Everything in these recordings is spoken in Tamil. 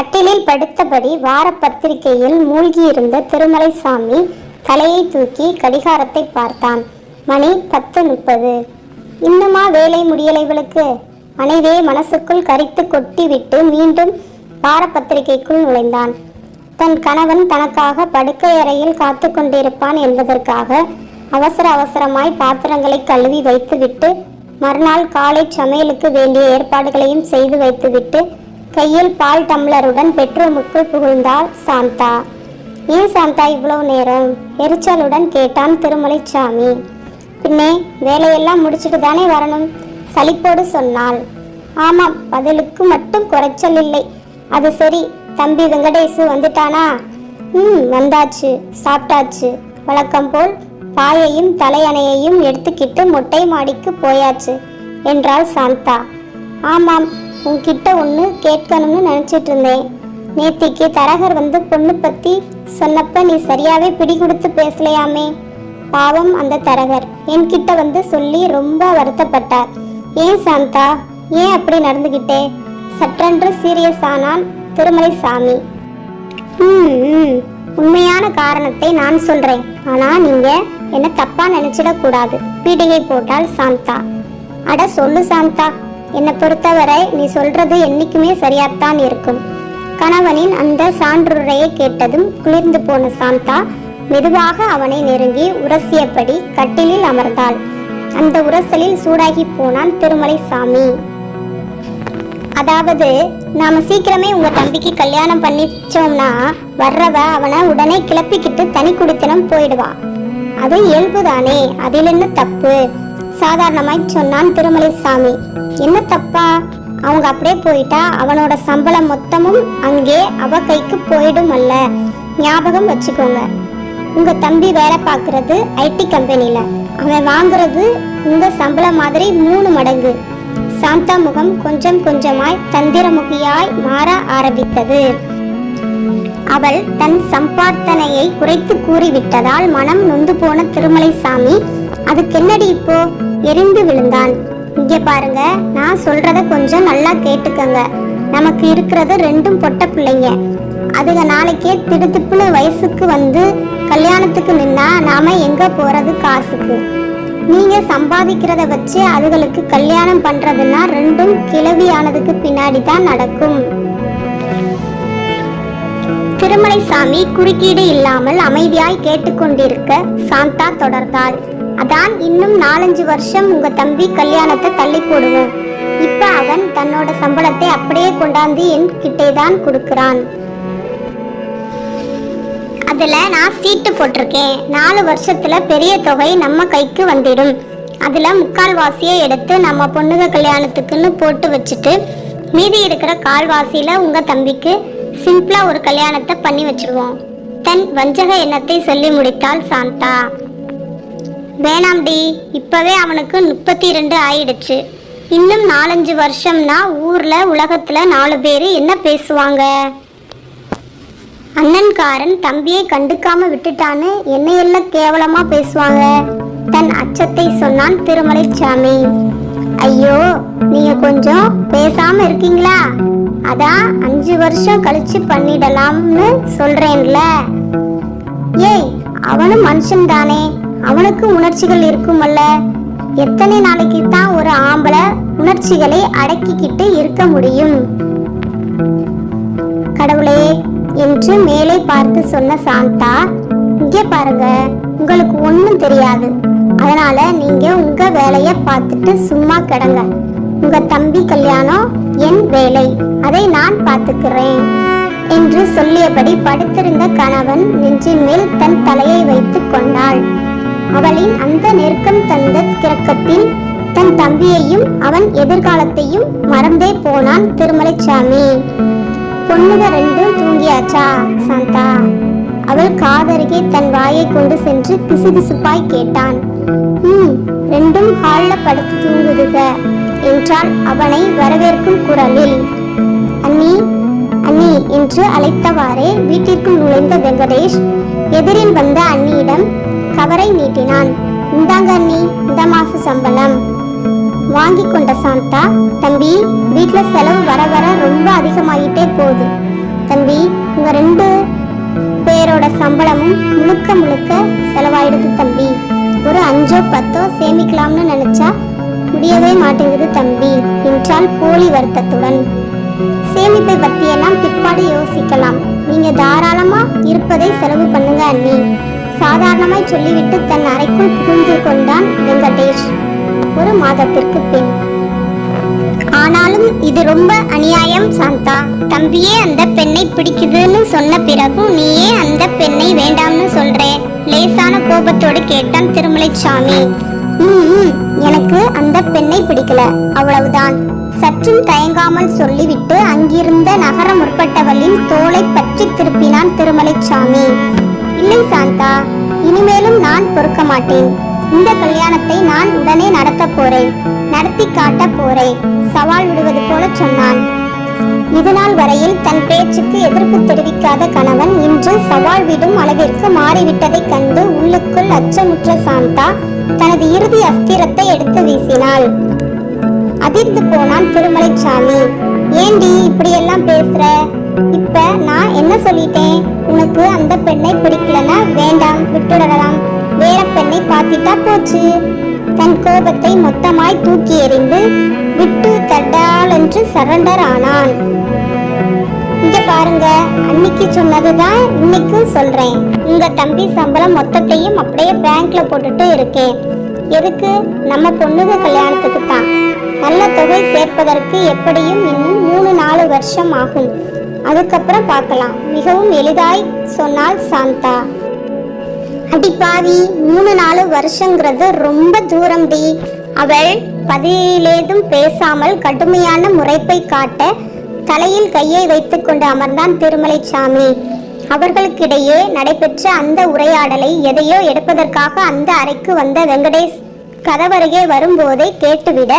கட்டிலில் படுத்தபடி வார பத்திரிகையில் மூழ்கியிருந்த திருமலைசாமி தலையை தூக்கி கடிகாரத்தை பார்த்தான். மணி பத்து முப்பது. இன்னுமா வேலை முடியலை இவளுக்கு மனைவியை மனசுக்குள் கரித்து கொட்டிவிட்டு மீண்டும் வார பத்திரிகைக்குள் நுழைந்தான். தன் கணவன் தனக்காக படுக்கை அறையில் காத்து கொண்டிருப்பான் என்பதற்காக அவசர அவசரமாய் பாத்திரங்களை கழுவி வைத்துவிட்டு மறுநாள் காலை சமையலுக்கு வேண்டிய ஏற்பாடுகளையும் செய்து வைத்துவிட்டு கையில் பால் டம்ளருடன் பெட்ரூமுக்குள் புகுந்தாள் சாந்தா. ஏன் சாந்தா இவ்வளவு நேரம்? எரிச்சலுடன் கேட்டான் திருமலைச்சாமி. பின்னே வேலையெல்லாம் முடிச்சுட்டு தானே வரணும்? சலிப்போடு சொன்னாள். ஆமாம் பதிலுக்கு மட்டும் குறைச்சல் இல்லை. அது சரி தம்பி வெங்கடேசு வந்துட்டானா? ம் வந்தாச்சு. சாப்பிட்டாச்சு. வழக்கம் போல் பாயையும் தலையணையையும் எடுத்துக்கிட்டு மொட்டை மாடிக்கு போயாச்சு என்றாள் சாந்தா. ஆமாம் உன்கிட்ட ஒன்று கேட்கணும்னு நினச்சிட்டு இருந்தேன் நேத்திக்கு தரகர் வந்து பொண்ணு பத்தி சொன்னப்ப நீ சரியாவே பிடி கொடுத்து பேசலையாமே. பாவம் அந்த தரகர். என்கிட்ட வந்து சொல்லி ரொம்ப வருத்தப்பட்டார். ஏன் சாந்தா ஏன் அப்படி நடந்துகிட்டே? சற்றென்று சீரியஸ் ஆனான் திருமலை சாமி ம், ம். உண்மையான காரணத்தை நான் சொல்றேன். ஆனா நீங்க என்ன தப்பா நினைச்சிடக்கூடாது. பீடிகை போட்டால் சாந்தா. அட சொல்லு சாந்தா. என்னை பொறுத்தவரை நீ சொல்றது என்னைக்குமே சரியாத்தான் இருக்கும். கணவனின் அந்த சான்றுரையை கேட்டதும் குளிர்ந்து போன சாந்தா மெதுவாக அவனை நெருங்கி உரசியபடி கட்டிலில் அமர்ந்தாள். அந்த உரசலில் சூடாகி போனான் திருமலை சாமி அதாவது நாம சீக்கிரமே உங்க தம்பிக்கு கல்யாணம் பண்ணிச்சோம்னா வர்றவ அவனை உடனே கிளப்பிக்கிட்டு தனி குடித்தனம் போயிடுவா. அது இயல்புதானே அதில் என்ன தப்பு? சாதாரணமாய் சொன்னான் திருமலைசாமி. என்ன தப்பா? அவங்க அப்படியே போயிட்டா அவனோட சம்பளம் மொத்தமும் அங்கே அவ கைக்கு போயிடும் அல்ல ஞாபகம் வச்சுக்கோங்க. உங்க தம்பி வேலை பார்க்கறது ஐடி கம்பெனில. அவன் வாங்குறது உங்க சம்பளம் மாதிரி மூணு மடங்கு. சாந்தா முகம் கொஞ்சம் கொஞ்சமாய் தந்திரமுகியாய் மாற ஆரம்பித்தது. அவள் தன் சம்பார்த்தனையை குறைத்து கூறிவிட்டதால் மனம் நொந்து போன அதுக்கு அதுக்கென்னடி இப்போ? எரிந்து விழுந்தான். இங்க பாருங்க நான் சொல்றத கொஞ்சம் நல்லா கேட்டுக்கங்க. நமக்கு இருக்கிறது ரெண்டும் பொட்ட பிள்ளைங்க. அதுக நாளைக்கே திடுதிப்புன்னு வயசுக்கு வந்து கல்யாணத்துக்கு நின்னா நாம எங்க போறது காசுக்கு? நீங்க சம்பாதிக்கிறத வச்சு அதுகளுக்கு கல்யாணம் பண்றதுன்னா ரெண்டும் கிளவியானதுக்கு பின்னாடி தான் நடக்கும். திருமலைசாமி குறுக்கீடு இல்லாமல் அமைதியாய் கேட்டுக்கொண்டிருக்க சாந்தா தொடர்ந்தாள். அதான் இன்னும் நாலஞ்சு வருஷம் உங்க தம்பி கல்யாணத்தை தள்ளி போடுவோம். இப்ப அவன் தன்னோட சம்பளத்தை அப்படியே கொண்டாந்து என் கிட்டே தான் கொடுக்கிறான். அதுல நான் சீட்டு போட்டிருக்கேன். நாலு வருஷத்துல பெரிய தொகை நம்ம கைக்கு வந்துடும். அதுல முக்கால்வாசியை எடுத்து நம்ம பொண்ணுக கல்யாணத்துக்குன்னு போட்டு வச்சுட்டு மீதி இருக்கிற கால்வாசியில உங்க தம்பிக்கு சிம்பிளா ஒரு கல்யாணத்தை பண்ணி வச்சிருவோம். தன் வஞ்சக எண்ணத்தை சொல்லி முடித்தாள் சாந்தா. வேணாம்டி இப்போவே அவனுக்கு முப்பத்தி ரெண்டு ஆயிடுச்சு. இன்னும் நாலஞ்சு வருஷம்னா ஊரில் உலகத்தில் நாலு பேர் என்ன பேசுவாங்க? அண்ணன்காரன் தம்பியை கண்டுக்காம விட்டுட்டான்னு என்னையெல்லாம் கேவலமா பேசுவாங்க? தன் அச்சத்தை சொன்னான் திருமலைச்சாமி. ஐயோ நீங்க கொஞ்சம் பேசாம இருக்கீங்களா? அதான் அஞ்சு வருஷம் கழிச்சு பண்ணிடலாம்னு சொல்றேன்ல. ஏய் அவனும் மனுஷன் தானே அவனுக்கு உணர்ச்சிகள் இருக்குமல்ல? எத்தனை நாளைக்கு தான் ஒரு ஆம்பளை உணர்ச்சிகளை அடக்கிக்கிட்டு இருக்க முடியும்? கடவுளே என்று மேலே பார்த்து சொன்ன சாந்தா இங்கே பாருங்க உங்களுக்கு ஒன்றும் தெரியாது. அதனால நீங்க உங்க வேலைய பார்த்துட்டு சும்மா கிடங்க. உங்க தம்பி கல்யாணம் என் வேலை அதை நான் பார்த்துக்கிறேன் என்று சொல்லியபடி படுத்திருந்த கணவன் நெஞ்சின் மேல் தன் தலையை வைத்துக் கொண்டாள். அவளின் அந்த நெருக்கம் தந்த கிறக்கத்தில் தன் தம்பியையும் அவன் எதிர்காலத்தையும் மறந்தே போனான் திருமலைச்சாமி. பொண்ணுக ரெண்டும் தூங்கியாச்சா சாந்தா? அவள் காதருகே தன் வாயை கொண்டு சென்று பிசுபிசுப்பாய் கேட்டான். ம் ரெண்டும் ஹால்ல படுத்து தூங்குதுக என்றாள் அவனை வரவேற்கும் குரலில். அண்ணி அண்ணி என்று அழைத்தவாறே வீட்டிற்குள் நுழைந்த வெங்கடேஷ் எதிரில் வந்த அண்ணியிடம் கவரை நீட்டினான். இந்தாங்க அண்ணி இந்த மாச சம்பளம். வாங்கி கொண்ட சாந்தா தம்பி வீட்ல செலவு வர வர ரொம்ப அதிகமாயிட்டே போகுது. தம்பி உங்க ரெண்டு பேரோட சம்பளமும் முழுக்க முழுக்க செலவாயிடுது தம்பி. ஒரு அஞ்சோ பத்தோ சேமிக்கலாம்னு நினைச்சா முடியவே மாட்டேங்குது தம்பி என்றால் போலி வருத்தத்துடன். சேமிப்பை பற்றியெல்லாம் பிற்பாடு யோசிக்கலாம். நீங்க தாராளமா இருப்பதை செலவு பண்ணுங்க அண்ணி. சாதாரணமாய் சொல்லிவிட்டு தன் அறைக்குள் புகுந்து கொண்டான் வெங்கடேஷ். ஒரு மாதத்திற்கு பின். ஆனாலும் இது ரொம்ப அநியாயம் சாந்தா. தம்பியே அந்த பெண்ணை பிடிக்குதுன்னு சொன்ன பிறகும் நீயே அந்த பெண்ணை வேண்டாம்னு சொல்றே. லேசான கோபத்தோடு கேட்டான் திருமலைச்சாமி. ம் எனக்கு அந்த பெண்ணை பிடிக்கல. அவ்வளவுதான். சற்றும் தயங்காமல் சொல்லிவிட்டு அங்கிருந்த நகர முற்பட்டவளின் தோலை பற்றி திருப்பினான் திருமலைச்சாமி. இல்லை சாந்தா. இனிமேலும் நான் பொறுக்க மாட்டேன். இந்த கல்யாணத்தை நான் உடனே நடத்த போறேன். நடத்தி காட்ட போறேன். சவால் விடுவது போல சொன்னான். இதுநாள் வரையில் தன் பேச்சுக்கு எதிர்ப்பு தெரிவிக்காத கணவன் இன்று சவால் விடும் அளவிற்கு மாறிவிட்டதைக் கண்டு உள்ளுக்குள் அச்சமுற்ற சாந்தா தனது இறுதி அஸ்திரத்தை எடுத்து வீசினாள். அதிர்ந்து போனான் திருமலைச்சாமி. ஏண்டி இப்படியெல்லாம் பேசுற? இப்ப நான் என்ன சொல்லிட்டேன்? உனக்கு அந்த பெண்ணை பிடிக்கலனா வேண்டாம் விட்டுடலாம். வேற பெண்ணை பார்த்துட்டா போச்சு. தன் கோபத்தை மொத்தமாய் தூக்கி எறிந்து விட்டு தட்டால் என்று சரண்டர் ஆனான். இங்க பாருங்க அன்னைக்கு சொன்னதுதான் இன்னைக்கும் சொல்றேன். உங்க தம்பி சம்பளம் மொத்தத்தையும் அப்படியே பேங்க்ல போட்டுட்டு இருக்கேன் எதுக்கு? நம்ம பொண்ணுங்க கல்யாணத்துக்கு தான். நல்ல தொகை சேர்ப்பதற்கு எப்படியும் இன்னும் மூணு நாலு வருஷம் ஆகும். அதுக்கப்புறம் பார்க்கலாம். மிகவும் எளிதாய் சொன்னாள் சாந்தா. அடி பாவி மூணு நாலு வருஷங்கிறது ரொம்ப தூரம் டி. அவள் பதிலேதும் பேசாமல் கடுமையான முறைப்பை காட்ட தலையில் கையை வைத்துக்கொண்டு அமர்ந்தான் திருமலைசாமி அவர்களுக்கிடையே நடைபெற்ற அந்த உரையாடலை எதையோ எடுப்பதற்காக அந்த அறைக்கு வந்த வெங்கடேஷ் கதவருகே வரும்போதே கேட்டுவிட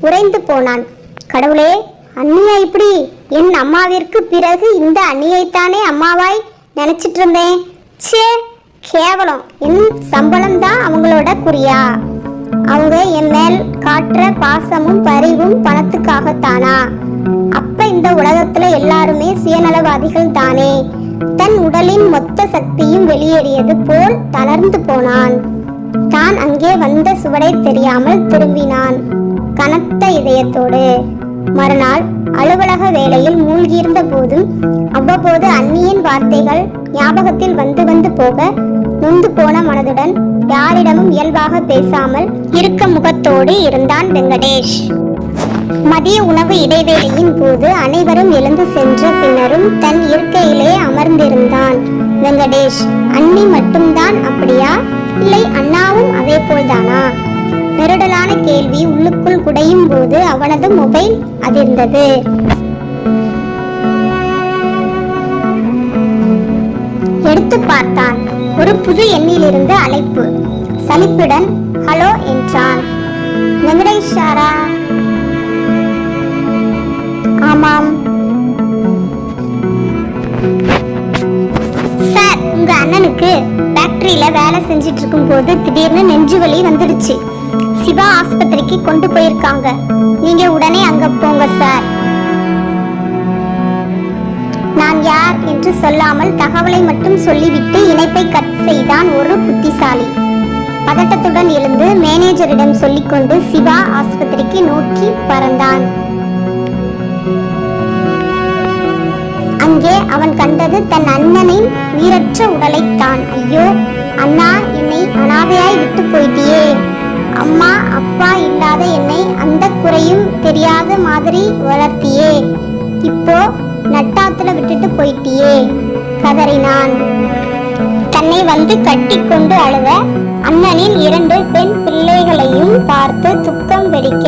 உறைந்து போனான். கடவுளே அண்ணியா இப்படி? என் அம்மாவிற்கு பிறகு இந்த அண்ணியைத்தானே அம்மாவாய் நினைச்சிட்டு இருந்தேன் ச்சே கேவலம். என் சம்பளம் தான் அவங்களோட குறியா? அவங்க என் மேல் காட்டுற பாசமும் பரிவும் பணத்துக்காகத்தானா? அப்ப இந்த உலகத்துல எல்லாருமே சுயநலவாதிகள் தானே. தன் உடலின் மொத்த சக்தியும் வெளியேறியது போல் தளர்ந்து போனான். தான் அங்கே வந்த சுவடை தெரியாமல் திரும்பினான். கனத்த இதயத்தோடு. மறுநாள் அலுவலக வேலையில் மூழ்கியிருந்த போதும் அவ்வப்போது அந்நியின் வார்த்தைகள் ஞாபகத்தில் வந்து வந்து போக நொந்து போன மனதுடன் யாரிடமும் இயல்பாக பேசாமல் இருக்க முகத்தோடு இருந்தான் வெங்கடேஷ். மதிய உணவு இடைவேளையின் போது அனைவரும் எழுந்து சென்ற பின்னரும் தன் இருக்கையிலே அமர்ந்திருந்தான். வெங்கடேஷ் அண்ணி மட்டும்தான் அப்படியா? இல்லை அண்ணாவும் அதே போல்தானா நெருடலான கேள்வி உள்ளுக்குள் குடையும் போது அவனது மொபைல் அதிர்ந்தது. எடுத்து பார்த்தான். ஒரு புது எண்ணிலிருந்து அழைப்பு. சலிப்புடன் ஹலோ என்றான். வெங்கடேஷாரா ஆமாம். சார் உங்க அண்ணனுக்கு ஃபேக்டரியில வேலை செஞ்சிட்டு இருக்கும் போது திடீர்னு நெஞ்சு வலி வந்துடுச்சு. சிவா ஆஸ்பத்திரிக்கு கொண்டு போயிருக்காங்க. நீங்க உடனே அங்க போங்க சார். நான் யார் என்று சொல்லாமல் தகவலை மட்டும் சொல்லிவிட்டு இணைப்பை கட் செய்தான் ஒரு புத்திசாலி. பதட்டத்துடன் எழுந்து மேனேஜரிடம் சொல்லிக்கொண்டு சிவா ஆஸ்பத்திரிக்கு நோக்கி பறந்தான். அங்கே அவன் கண்டது தன் அண்ணனின் உயிரற்ற உடலைத்தான். ஐயோ அண்ணா என்னை அனாதையாய் விட்டு போயிட்டியே. அம்மா அப்பா இல்லாத என்னை அந்த குறையும் தெரியாத மாதிரி வளர்த்தியே. இப்போ நட்டாத்துல விட்டுட்டு போயிட்டியே கதறினான். தன்னை வந்து கட்டிக்கொண்டு அழுத அண்ணனின் இரண்டு பெண் பிள்ளைகளையும் பார்த்து துக்கம் வெடிக்க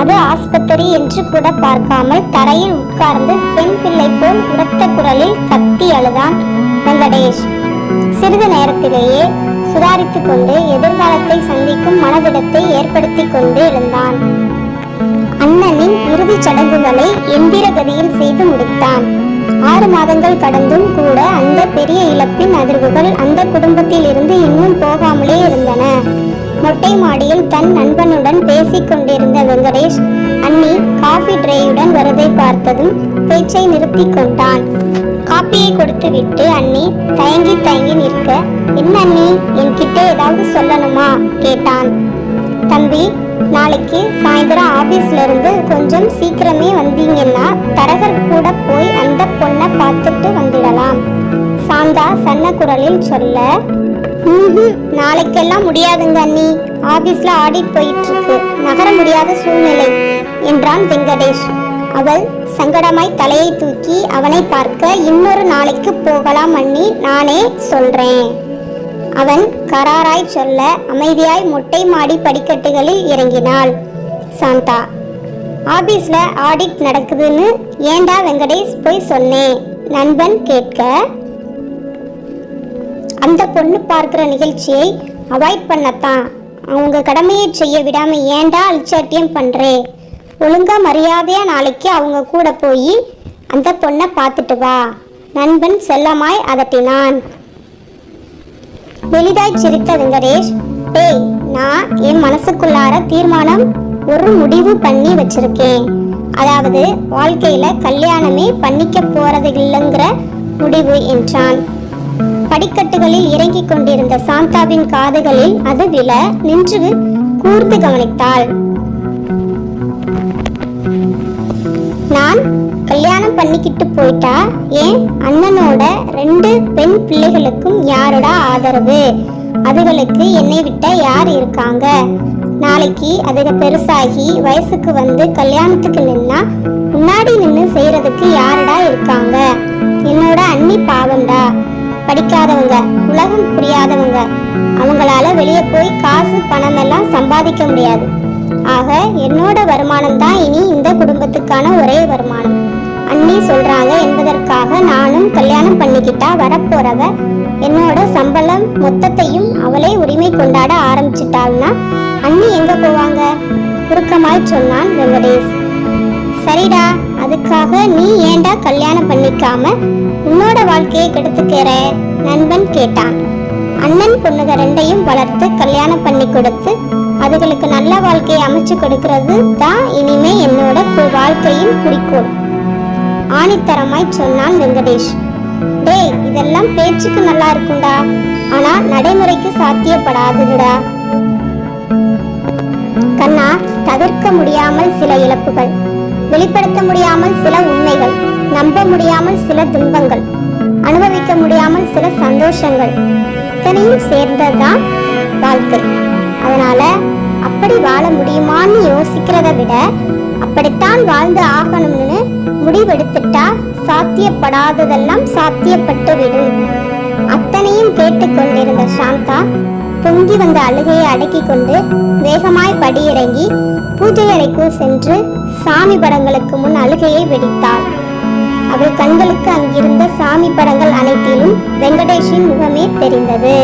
அது ஆஸ்பத்திரி என்று கூட பார்க்காமல் தரையில் உட்கார்ந்து பெண் பிள்ளை போல் உரத்த குரலில் கத்தி அழுதான் வெங்கடேஷ். சிறிது நேரத்திலேயே சுதாரித்துக் கொண்டு எதிர்காலத்தை சந்திக்கும் மனதிடத்தை ஏற்படுத்திக் கொண்டு இருந்தான். அண்ணனின் இறுதிச் சடங்குகளை எந்திர கதியில் செய்து முடித்தான். ஆறு மாதங்கள் கடந்தும் கூட அந்த பெரிய இழப்பின் அதிர்வுகள் அந்த குடும்பத்தில் இருந்து இன்னும் போகாமலே இருந்தன. மொட்டை மாடியில் தன் நண்பனுடன் பேசிக் கொண்டிருந்த வெங்கடேஷ் அண்ணி காஃபி ட்ரேயுடன் வரதை பார்த்ததும் பேச்சை நிறுத்திக் கொண்டான். காப்பியை கொடுத்து விட்டு அண்ணி தயங்கி தயங்கி நிற்க. என்ன அண்ணி என்கிட்ட ஏதாவது சொல்லணுமா? கேட்டான். தம்பி நாளைக்கு சாயந்தரம் ஆபீஸ்ல இருந்து கொஞ்சம் சீக்கிரமே வந்தீங்கன்னா தரகர் கூட போய் அந்த பொண்ணை பார்த்துட்டு வந்துடலாம். சாந்தா சன்ன குரலில் சொல்ல நாளைக்கெல்லாம் முடியாதுங்க அண்ணி. ஆபீஸ்ல ஆடிட் போயிட்டு இருக்கு நகர முடியாத சூழ்நிலை என்றான் வெங்கடேஷ். அவள் சங்கடமாய் தலையை தூக்கி அவனை பார்க்க இன்னொரு நாளைக்கு போகலாம் அண்ணி நானே சொல்றேன். அவன் கராராய் சொல்ல அமைதியாய் மொட்டை மாடி படிக்கட்டுகளில் இறங்கினாள். சாந்தா ஆபீஸ்ல ஆடிட் நடக்குதுன்னு ஏண்டா வெங்கடேஷ் போய் சொன்னேன்? நண்பன் கேட்க அந்த பொண்ணு பார்க்குற நிகழ்ச்சியை அவாய்ட் பண்ணத்தான். அவங்க கடமையை செய்ய விடாம ஏண்டா அல்சாட்டியம் பண்றே? ஒழுங்கா மரியாதையா நாளைக்கு அவங்க கூட போய் அந்த பொண்ணை பார்த்துட்டு வா. நண்பன் செல்லமாய் அதட்டினான். வெளிதாய் சிரித்த வெங்கடேஷ் டேய் நான் என் மனசுக்குள்ளார தீர்மானம் ஒரு முடிவு பண்ணி வச்சிருக்கேன். அதாவது வாழ்க்கையில கல்யாணமே பண்ணிக்க போறது இல்லைங்கிற முடிவு என்றான். படிக்கட்டுகளில் இறங்கிக் கொண்டிருந்த சாந்தாவின் காதுகளில் அது விழ நின்று கூர்ந்து கவனித்தாள். கல்யாணம் பண்ணிக்கிட்டு போயிட்டா? ஏன்? அண்ணனோட ரெண்டு பெண் பிள்ளைகளுக்கும் யாரோட ஆதரவு? அதுகளுக்கு என்னை விட்ட யார் இருக்காங்க? நாளைக்கு அதுக பெருசாகி வயசுக்கு வந்து கல்யாணத்துக்கு நின்னா முன்னாடி நின்று செய்யறதுக்கு யாருடா இருக்காங்க? என்னோட அண்ணி பாவம்டா. படிக்காதவங்க உலகம் புரியாதவங்க. அவங்களால வெளியே போய் காசு பணம் எல்லாம் சம்பாதிக்க முடியாது. ஆக என்னோட வருமானம் தான் இனி இந்த குடும்பத்துக்கான ஒரே வருமானம். அண்ணி சொல்றாங்க என்பதற்காக நானும் கல்யாணம் பண்ணிக்கிட்டா வரப்போறவ. என்னோட சம்பளம் மொத்தத்தையும் அவளே உரிமை கொண்டாட ஆரம்பிச்சிட்டாள்னா அண்ணி எங்க போவாங்க? குறுக்கமாய் சொன்னான் வெங்கடேஷ். சரிடா அதுக்காக நீ ஏண்டா கல்யாணம் பண்ணிக்காம உன்னோட வாழ்க்கையை கெடுத்துக்கிற? நண்பன் கேட்டான். அண்ணன் பொண்ணுக ரெண்டையும் வளர்த்து கல்யாணம் பண்ணி கொடுத்து அதுகளுக்கு நல்ல வாழ்க்கையை அமைச்சு கொடுக்கிறது தான் இனிமே என்னோட வாழ்க்கையின் குறிக்கோள். ஆணித்தரமாய் சொன்னான் வெங்கடேஷ். டேய் இதெல்லாம் பேச்சுக்கு நல்லா இருக்கும்டா. ஆனா நடைமுறைக்கு சாத்தியப்படாதுடா. கண்ணா தவிர்க்க முடியாமல் சில இழப்புகள். வெளிப்படுத்த முடியாமல் சில உண்மைகள். நம்ப முடியாமல் சில துன்பங்கள். அனுபவிக்க முடியாமல் சில சந்தோஷங்கள். இத்தனையும் சேர்ந்ததுதான் வாழ்க்கை. அதனால அப்படி வாழ முடியுமான்னு யோசிக்கிறத விட அப்படித்தான் வாழ்ந்து ஆகணும்னு முடிவெடுத்துட்டா சாத்தியப்படாததெல்லாம் சாத்தியப்பட்டு விடும் அத்தனையும் கேட்டுக்கொண்டிருந்த சாந்தா பொங்கி வந்த அழுகையை அடக்கிக் கொண்டு வேகமாய் படியிறங்கி பூஜை அறைக்குள் சென்று சாமி படங்களுக்கு முன் அழுகையை வெடித்தாள். அவள் கண்களுக்கு அங்கிருந்த சாமி படங்கள் அனைத்திலும் வெங்கடேஷின் முகமே தெரிந்தது.